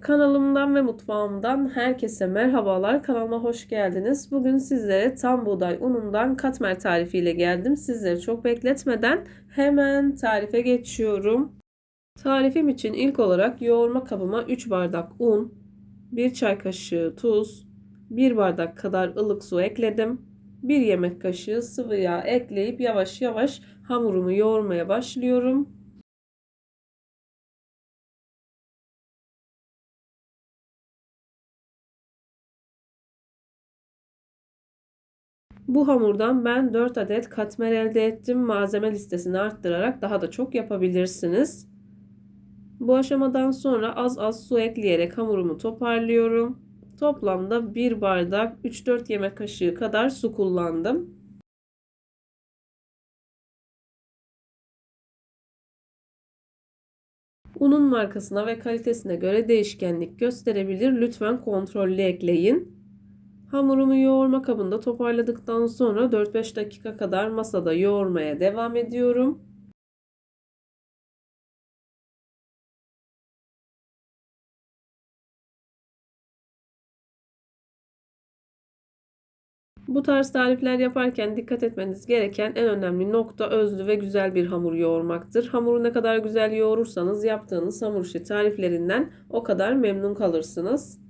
Kanalımdan ve mutfağımdan herkese merhabalar. Kanalıma hoş geldiniz. Bugün sizlere tam buğday unundan katmer tarifiyle geldim. Sizleri çok bekletmeden hemen tarife geçiyorum. Tarifim için ilk olarak yoğurma kabıma 3 bardak un, 1 çay kaşığı tuz, 1 bardak kadar ılık su ekledim. 1 yemek kaşığı sıvı yağ ekleyip yavaş yavaş hamurumu yoğurmaya başlıyorum. Bu hamurdan ben 4 adet katmer elde ettim. Malzeme listesini arttırarak daha da çok yapabilirsiniz. Bu aşamadan sonra az az su ekleyerek hamurumu toparlıyorum. Toplamda 1 bardak 3-4 yemek kaşığı kadar su kullandım. Unun markasına ve kalitesine göre değişkenlik gösterebilir. Lütfen kontrollü ekleyin. Hamurumu yoğurma kabında toparladıktan sonra 4-5 dakika kadar masada yoğurmaya devam ediyorum. Bu tarz tarifler yaparken dikkat etmeniz gereken en önemli nokta özlü ve güzel bir hamur yoğurmaktır. Hamuru ne kadar güzel yoğurursanız yaptığınız hamur işi tariflerinden o kadar memnun kalırsınız.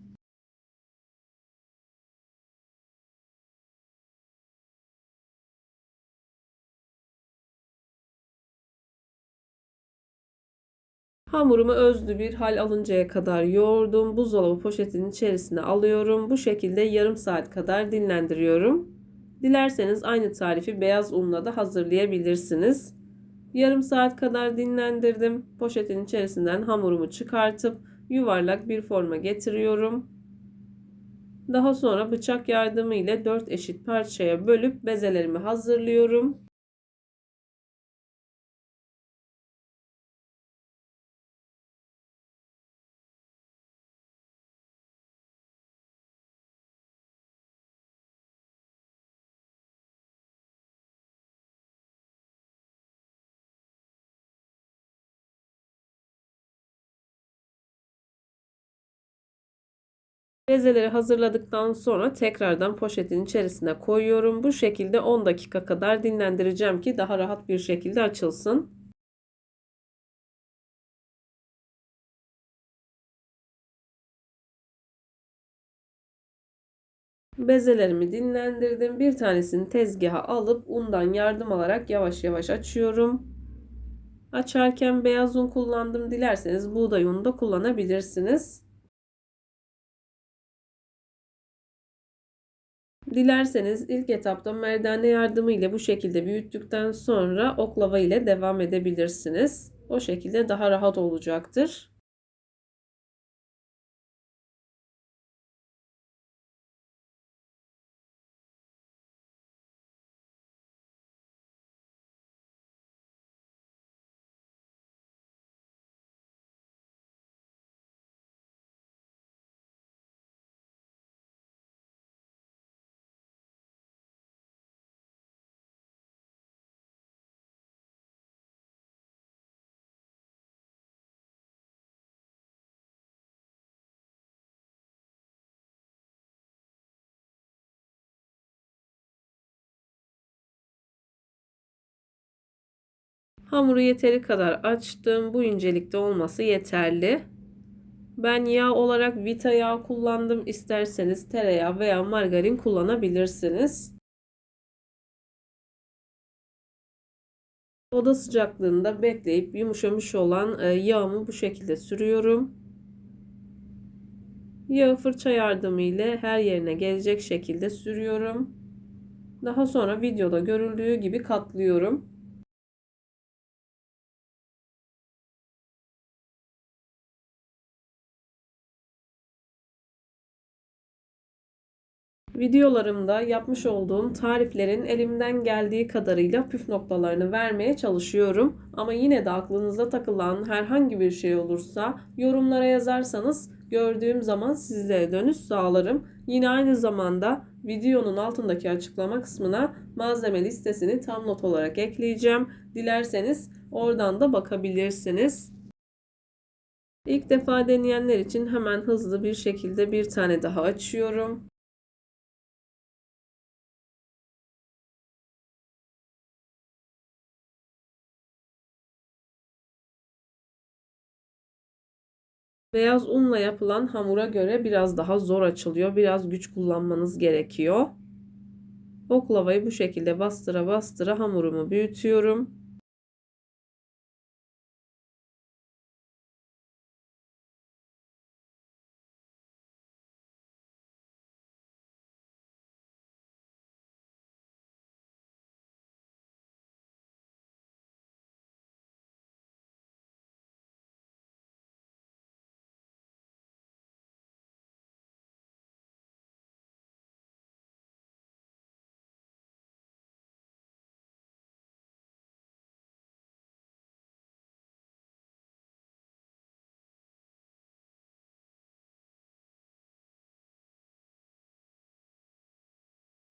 Hamurumu özlü bir hal alıncaya kadar yoğurdum. Buzdolabı poşetinin içerisine alıyorum. Bu şekilde yarım saat kadar dinlendiriyorum. Dilerseniz aynı tarifi beyaz unla da hazırlayabilirsiniz. Yarım saat kadar dinlendirdim. Poşetin içerisinden hamurumu çıkartıp yuvarlak bir forma getiriyorum. Daha sonra bıçak yardımı ile 4 eşit parçaya bölüp bezelerimi hazırlıyorum. Bezeleri hazırladıktan sonra tekrardan poşetin içerisine koyuyorum. Bu şekilde 10 dakika kadar dinlendireceğim ki daha rahat bir şekilde açılsın. Bezelerimi dinlendirdim. Bir tanesini tezgaha alıp undan yardım alarak yavaş yavaş açıyorum. Açarken beyaz un kullandım. Dilerseniz buğday unu da kullanabilirsiniz. Dilerseniz ilk etapta merdane yardımı ile bu şekilde büyüttükten sonra oklava ile devam edebilirsiniz. O şekilde daha rahat olacaktır. Hamuru yeteri kadar açtım. Bu incelikte olması yeterli. Ben yağ olarak vita yağ kullandım. İsterseniz tereyağı veya margarin kullanabilirsiniz. Oda sıcaklığında bekleyip yumuşamış olan e, yağımı bu şekilde sürüyorum. Yağı fırça yardımı ile her yerine gelecek şekilde sürüyorum. Daha sonra videoda görüldüğü gibi katlıyorum. Videolarımda yapmış olduğum tariflerin elimden geldiği kadarıyla püf noktalarını vermeye çalışıyorum. Ama yine de aklınıza takılan herhangi bir şey olursa yorumlara yazarsanız gördüğüm zaman sizlere dönüş sağlarım. Yine aynı zamanda videonun altındaki açıklama kısmına malzeme listesini tam not olarak ekleyeceğim. Dilerseniz oradan da bakabilirsiniz. İlk defa deneyenler için hemen hızlı bir şekilde bir tane daha açıyorum. Beyaz unla yapılan hamura göre biraz daha zor açılıyor. Biraz güç kullanmanız gerekiyor. Oklavayı bu şekilde bastıra bastıra hamurumu büyütüyorum.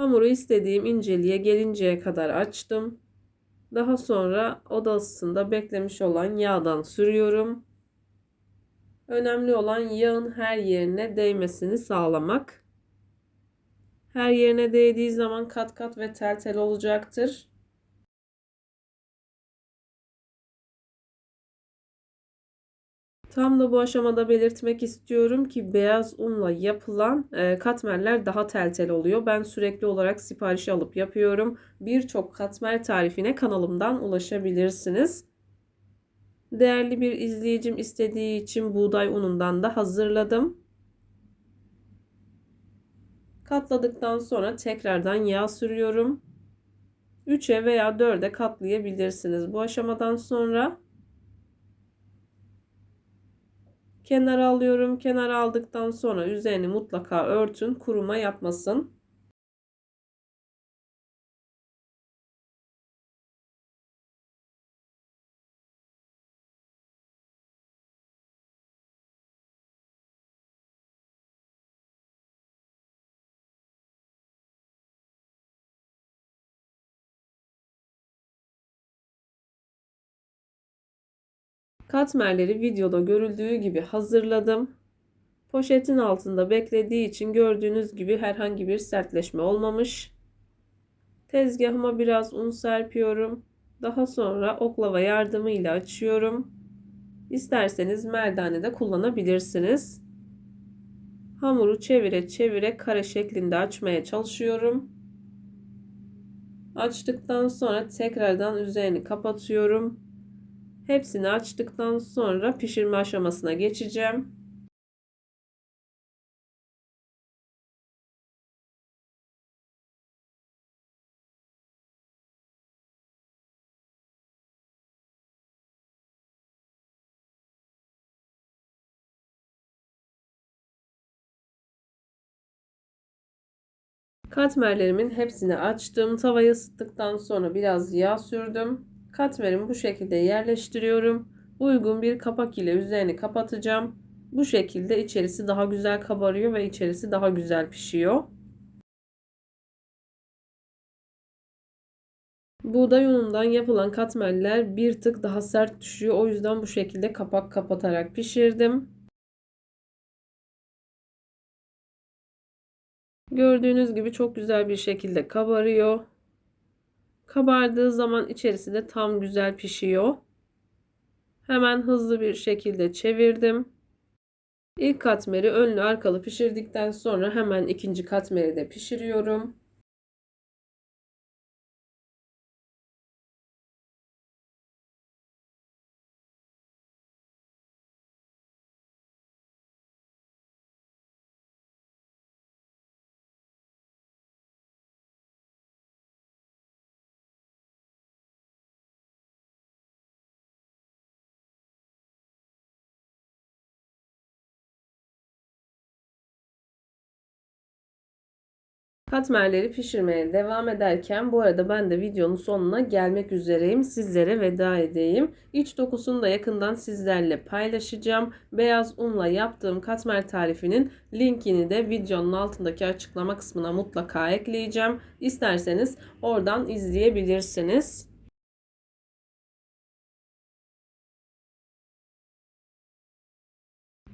Hamuru istediğim inceliğe gelinceye kadar açtım. Daha sonra oda ısısında beklemiş olan yağdan sürüyorum. Önemli olan yağın her yerine değmesini sağlamak. Her yerine değdiği zaman kat kat ve tel tel olacaktır. Tam da bu aşamada belirtmek istiyorum ki beyaz unla yapılan e, katmerler daha tel tel oluyor. Ben sürekli olarak sipariş alıp yapıyorum. Birçok katmer tarifine kanalımdan ulaşabilirsiniz. Değerli bir izleyicim istediği için buğday unundan da hazırladım. Katladıktan sonra tekrardan yağ sürüyorum. 3'e veya 4'e katlayabilirsiniz. Bu aşamadan sonra Kenara alıyorum. Kenara aldıktan sonra üzerini mutlaka örtün. Kuruma yapmasın. Katmerleri videoda görüldüğü gibi hazırladım. Poşetin altında beklediği için gördüğünüz gibi herhangi bir sertleşme olmamış. Tezgahıma biraz un serpiyorum. Daha sonra oklava yardımıyla açıyorum. İsterseniz merdane de kullanabilirsiniz. Hamuru çevire çevire kare şeklinde açmaya çalışıyorum. Açtıktan sonra tekrardan üzerini kapatıyorum. Hepsini açtıktan sonra pişirme aşamasına geçeceğim. Katmerlerimin hepsini açtım. Tavayı ısıttıktan sonra biraz yağ sürdüm. Katmerimi bu şekilde yerleştiriyorum. Uygun bir kapak ile üzerini kapatacağım. Bu şekilde içerisi daha güzel kabarıyor ve içerisi daha güzel pişiyor. Buğday unundan yapılan katmerler bir tık daha sert düşüyor. O yüzden bu şekilde kapak kapatarak pişirdim. Gördüğünüz gibi çok güzel bir şekilde kabarıyor. Kabardığı zaman içerisi de tam güzel pişiyor. Hemen hızlı bir şekilde çevirdim. İlk katmeri önlü arkalı pişirdikten sonra hemen ikinci katmeri de pişiriyorum. Katmerleri pişirmeye devam ederken bu arada ben de videonun sonuna gelmek üzereyim. Sizlere veda edeyim. İç dokusunu da yakından sizlerle paylaşacağım. Beyaz unla yaptığım katmer tarifinin linkini de videonun altındaki açıklama kısmına mutlaka ekleyeceğim. İsterseniz oradan izleyebilirsiniz.